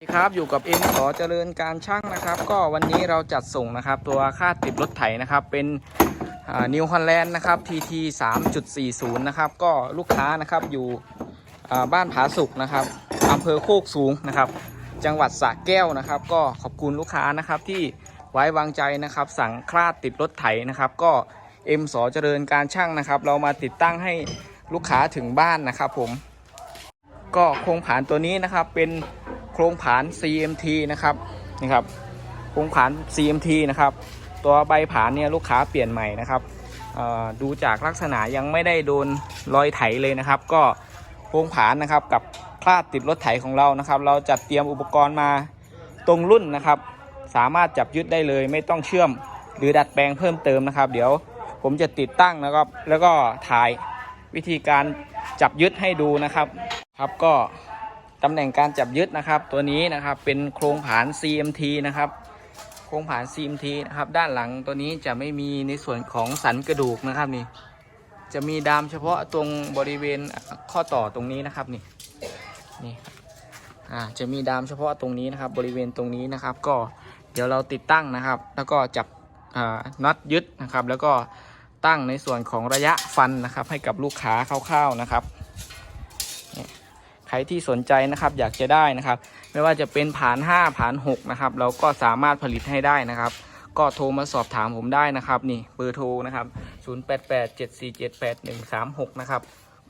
สวัสดีครับอยู่กับเอ็มขอเจริญการช่างนะครับ ก็วันนี้เราจัดส่งนะครับ ตัวค่าติดรถไถนะครับ เป็นนิวฮอลแลนด์นะครับ TT 3.40 นะครับ ก็ลูกค้านะครับอยู่บ้านผาสุกนะครับอำเภอโคกสูงนะครับ จังหวัดสระแก้วนะครับ ก็ขอบคุณลูกค้านะครับที่ไว้วางใจนะครับ สั่งคลาดติดรถไถนะครับ ก็เอ็มสอเจริญการช่างนะครับ เรามาติดตั้งให้ลูกค้าถึงบ้านนะครับ ผม ก็โครงผานตัวนี้นะครับเป็น ครงผาน CMT นะครับนี่ครับโครงผาน CMT นะครับตัวใบผานเนี่ยลูกค้าเปลี่ยนใหม่นะครับดูจากลักษณะยังไม่ได้โดนรอยไถเลยนะครับ ก็โครงผานนะครับกับคลาดติดรถไถของเรานะครับ เราจัดเตรียมอุปกรณ์มาตรงรุ่นนะครับ สามารถจับยึดได้เลยไม่ต้องเชื่อมหรือดัดแปลงเพิ่มเติมนะครับ เดี๋ยวผมจะติดตั้งนะครับแล้วก็ถ่ายวิธีการจับยึดให้ดูนะครับ ครับก็ ตำแหน่งการจับยึดนะครับตัวนี้นะครับเป็นโครงผาน CMT นะครับโครงผาน CMT นะครับด้านหลังตัวนี้จะไม่มีในส่วนของสันกระดูกนะครับนี่จะมีดามเฉพาะตรงบริเวณข้อต่อตรงนี้นะครับนี่นี่อ่าจะมีดามเฉพาะตรงนี้นะครับ บริเวณตรงนี้นะครับ ก็เดี๋ยวเราติดตั้งนะครับ แล้วก็จับอ่าน็อตยึดนะครับ แล้วก็ตั้งในส่วนของระยะฟันนะครับ ให้กับลูกค้าคร่าวๆนะครับ ใครที่สนใจนะครับอยากจะได้นะครับ ไม่ว่าจะเป็นผาน 5 ผาน 6 นะครับ เราก็สามารถผลิตให้ได้นะครับ ก็โทรมาสอบถามผมได้นะครับ นี่เบอร์โทรนะครับ 0887478136 นะครับ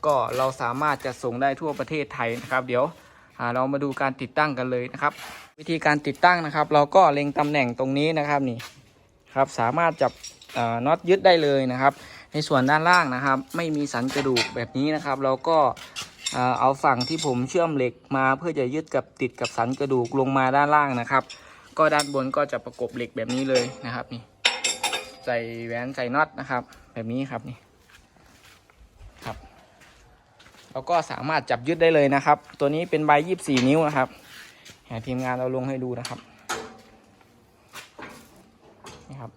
ก็เราสามารถจะส่งได้ทั่วประเทศไทยนะครับ เดี๋ยวเรามาดูการติดตั้งกันเลยนะครับ วิธีการติดตั้งนะครับ เราก็เล็งตำแหน่งตรงนี้นะครับนี่ครับสามารถจับน็อตยึดได้เลยนะครับ ในส่วนด้านล่างนะครับ ไม่มีสันกระดูกแบบนี้นะครับ เราก็ เอาฝั่งที่ผมเชื่อมเหล็กมาเพื่อจะยึดกับติดกับสันกระดูกลงมาด้านล่างนะครับ ก็ด้านบนก็จะประกบเหล็กแบบนี้เลยนะครับนี่ใส่แหวนใส่น็อตนะครับ แบบนี้ครับนี่ครับเราก็สามารถจับยึดได้เลยนะครับ ตัวนี้เป็นใบยี่สี่นิ้วนะครับแหทีมงานเราลงให้ดูนะครับนี่ครับ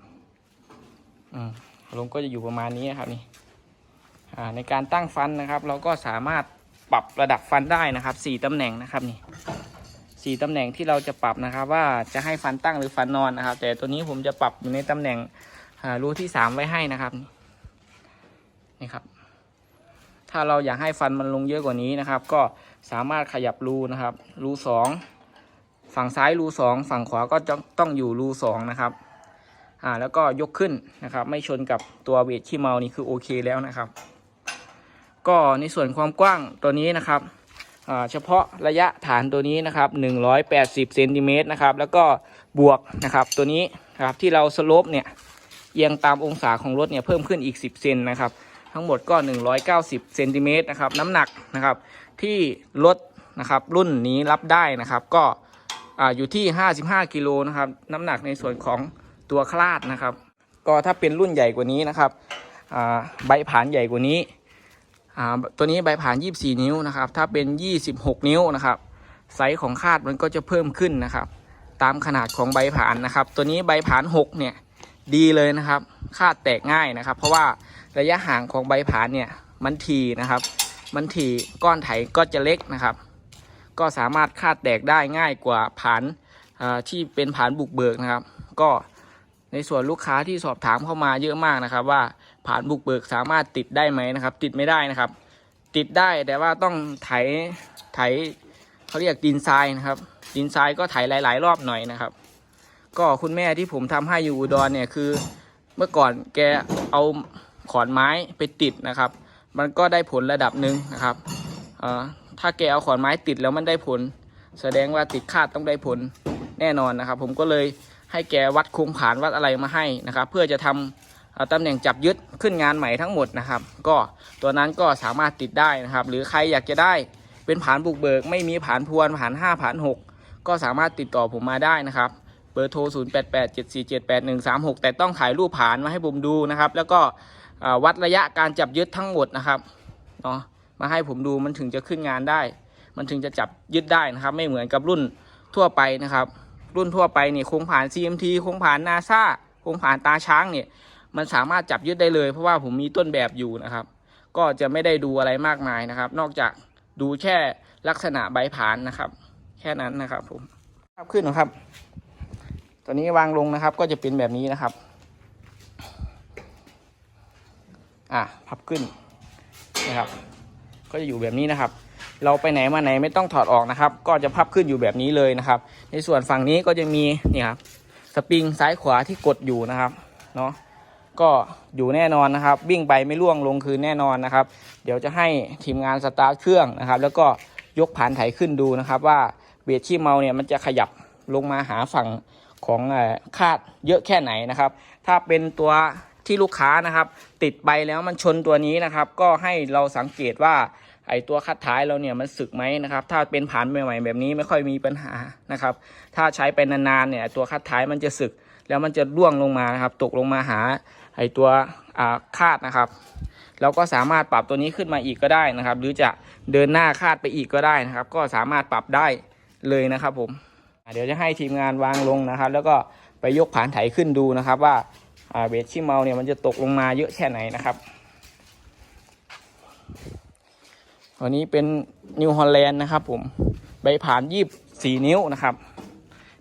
อืมลงก็จะอยู่ประมาณนี้นครับนี่ในการตั้งฟันนะครับ เราก็สามารถ ปรับระดับฟันได้นะครับสี่ตำแหน่งนะครับนี่สี่ตำแหน่งที่เราจะปรับนะครับ ว่าจะให้ฟันตั้งหรือฟันนอนนะครับ แต่ตัวนี้ผมจะปรับอยู่ในตำแหน่งรูที่สามไว้ให้นะครับนี่ครับ ถ้าเราอยากให้ฟันมันลงเยอะกว่านี้นะครับ ก็สามารถขยับรูนะครับรูสองฝั่งซ้ายรูสองฝั่งขวาก็ต้องอยู่รูสองนะครับอ่าแล้วก็ยกขึ้นนะครับ ไม่ชนกับตัวเวทขี้เมานี่คือโอเคแล้วนะครับ ก็ในส่วนความกว้างตัวนี้นะครับเฉพาะระยะฐานตัวนี้นะครับ180เซนติเมตรนะครับแล้วก็บวกนะครับตัวนี้นะครับที่เราสโลปเนี่ยเอียงตามองศาของรถเนี่ยเพิ่มขึ้นอีก 10เซนนะครับทั้งหมดก็ 190เซนติเมตรนะครับน้ำหนักนะครับที่รถนะครับรุ่นนี้รับได้นะครับก็ออยู่ที่ 55กิโลนะครับน้ำหนักในส่วนของตัวคลาดนะครับ ก็ถ้าเป็นรุ่นใหญ่กว่านี้นะครับใบผานใหญ่กว่านี้ ตัวนี้ใบผ่าน 24 นิ้วนะครับ ถ้าเป็น 26 นิ้วนะครับ ไซส์ของคาดมันก็จะเพิ่มขึ้นนะครับ ตามขนาดของใบผ่านนะครับ ตัวนี้ใบผ่าน 6 เนี่ยดีเลยนะครับ คาดแตกง่ายนะครับ เพราะว่าระยะห่างของใบผ่านเนี่ยมันทีนะครับ มันทีก้อนไถก็จะเล็กนะครับ ก็สามารถคาดแตกได้ง่ายกว่าผ่านที่เป็นผ่านบุกเบิกนะครับ ก็ในส่วนลูกค้าที่สอบถามเข้ามาเยอะมากนะครับว่า ผ่านบุกเบิกสามารถติดได้ไหมนะครับ ติดไม่ได้นะครับ ติดได้แต่ว่าต้องไถไถเขาเรียกดินทรายนะครับ ดินทรายก็ไถหลาย ๆ รอบหน่อยนะครับ ก็คุณแม่ที่ผมทำให้อยู่อุดรเนี่ยคือ เมื่อก่อนแกเอาขอนไม้ไปติดนะครับ มันก็ได้ผลระดับหนึ่งนะครับถ้าแกเอาขอนไม้ติดแล้วมันได้ผล แสดงว่าติดคาดต้องได้ผลแน่นอนนะครับ ผมก็เลยให้แกวัดโครงผานวัดอะไรมาให้นะครับ เพื่อจะทำเอา ตำแหน่งจับยึดขึ้นงานใหม่ทั้งหมดนะครับ ก็ตัวนั้นก็สามารถติดได้นะครับ หรือใครอยากจะได้เป็นผานบุกเบิก ไม่มีผานพวนผาน5ผาน6 ก็สามารถติดต่อผมมาได้นะครับเบอร์โทร 0 8 8 7 4 7 8 1 3 6 แต่ต้องถ่ายรูปผานมาให้ผมดูนะครับ แล้วก็วัดระยะการจับยึดทั้งหมดนะครับเนาะมาให้ผมดูมันถึงจะขึ้นงานได้ มันถึงจะจับยึดได้นะครับ ไม่เหมือนกับรุ่นทั่วไปนะครับ รุ่นทั่วไปเนี่ยคงผ่าน CMT คงผ่านนาซาคงผ่านตาช้างเนี่ย มันสามารถจับยึดได้เลย เพราะว่าผมมีต้นแบบอยู่นะครับ ก็จะไม่ได้ดูอะไรมากมายนะครับ นอกจากดูแค่ลักษณะใบผานนะครับ แค่นั้นนะครับผมภาพขึ้นนะครับ ตอนนี้วางลงนะครับ ก็จะเป็นแบบนี้นะครับ อะพับขึ้นนะครับ ก็จะอยู่แบบนี้นะครับ เราไปไหนมาไหนไม่ต้องถอดออกนะครับ ก็จะพับขึ้นอยู่แบบนี้เลยนะครับ ในส่วนฝั่งนี้ก็จะมีนี่ครับสปริงซ้ายขวาที่กดอยู่นะครับ เนาะ ก็อยู่แน่นอนนะครับ วิ่งไปไม่ล่วงลงคืนแน่นอนนะครับ เดี๋ยวจะให้ทีมงานสตาร์ทเครื่องนะครับ แล้วก็ยกผานไถขึ้นดูนะครับ ว่าเบรขี้เมาเนี่ยมันจะขยับลงมาหาฝั่งของคาดเยอะแค่ไหนนะครับ ถ้าเป็นตัวที่ลูกค้านะครับ ติดไปแล้วมันชนตัวนี้นะครับ ก็ให้เราสังเกตว่าไอตัวคัดท้ายเราเนี่ยมันสึกไหมนะครับ ถ้าเป็นผานใหม่ๆแบบนี้ไม่ค่อยมีปัญหานะครับ ถ้าใช้ไปนานๆเนี่ยตัวคัดท้ายมันจะสึก แล้วมันจะร่วงลงมานะครับ ตกลงมาหาไอตัวคาดนะครับ เราก็สามารถปรับตัวนี้ขึ้นมาอีกก็ได้นะครับ หรือจะเดินหน้าคาดไปอีกก็ได้นะครับ ก็สามารถปรับได้เลยนะครับผมเดี๋ยวจะให้ทีมงานวางลงนะครับ แล้วก็ไปยกผานไถขึ้นดูนะครับ ว่าเบสชิมเมาเนี่ยมันจะตกลงมาเยอะแค่ไหนนะครับตัวนี้เป็นนิวฮอลแลนด์นะครับผมใบผ่านยีบสี่นิ้วนะครับ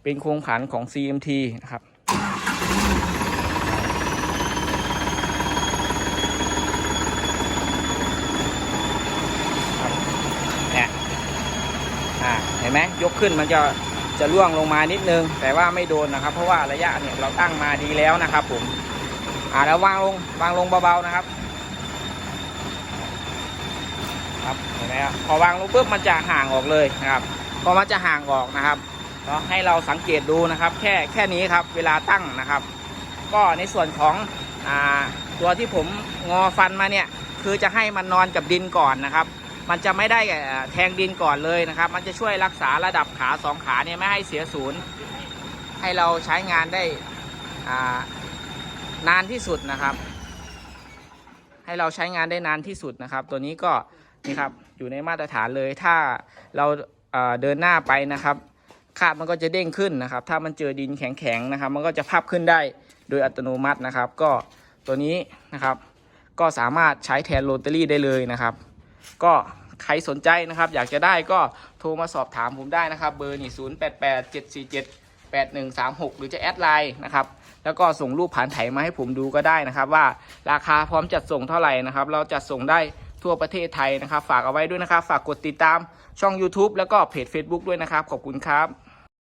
เป็นโครงผานของ CMT นะครับ เนี่ย อ่า เห็น ไหมยกขึ้นมันจะจะล่วงลงมานิดนึง แต่ว่าไม่โดนนะครับ เพราะว่าระยะเนี่ยเราตั้งมาดีแล้วนะครับผมอ่าแล้ววางลงวางลงเบาๆนะครับ ครับเห็นไหมครับพอวางลงปุ๊บมันจะห่างออกเลยนะครับพอมันจะห่างออกนะครับเนาให้เราสังเกตดูนะครับ แค่แค่นี้ครับเวลาตั้งนะครับ ก็ในส่วนของอ่าตัวที่ผมงอฟันมาเนี่ยคือจะให้มันนอนกับดินก่อนนะครับ มันจะไม่ได้แทงดินก่อนเลยนะครับ มันจะช่วยรักษาระดับขาสองขาเนี่ยไม่ให้เสียศูนย์ ให้เราใช้งานได้นานที่สุดนะครับ ให้เราใช้งานได้นานที่สุดนะครับ ตัวนี้ก็นี่ครับอยู่ในมาตรฐานเลยถ้าเราเดินหน้าไปนะครับคาดมันก็จะเด้งขึ้นนะครับ ถ้ามันเจอดินแข็งๆนะครับ มันก็จะพับขึ้นได้โดยอัตโนมัตินะครับ ก็ตัวนี้นะครับ ก็สามารถใช้แทนโรตารี่ได้เลยนะครับ ก็ใครสนใจนะครับ อยากจะได้ก็โทรมาสอบถามผมได้นะครับ เบอร์นี่0 8 8 7 4 7 8 1 3 6หรือจะแอดไลน์นะครับ แล้วก็ส่งรูปผ่านไถมาให้ผมดูก็ได้นะครับ ว่าราคาพร้อมจัดส่งเท่าไหร่นะครับ เราจัดส่งได้ทั่วประเทศไทยนะครับ ฝากเอาไว้ด้วยนะครับ ฝากกดติดตามช่อง YouTube แล้วก็เพจ Facebook ด้วยนะครับ ขอบคุณครับ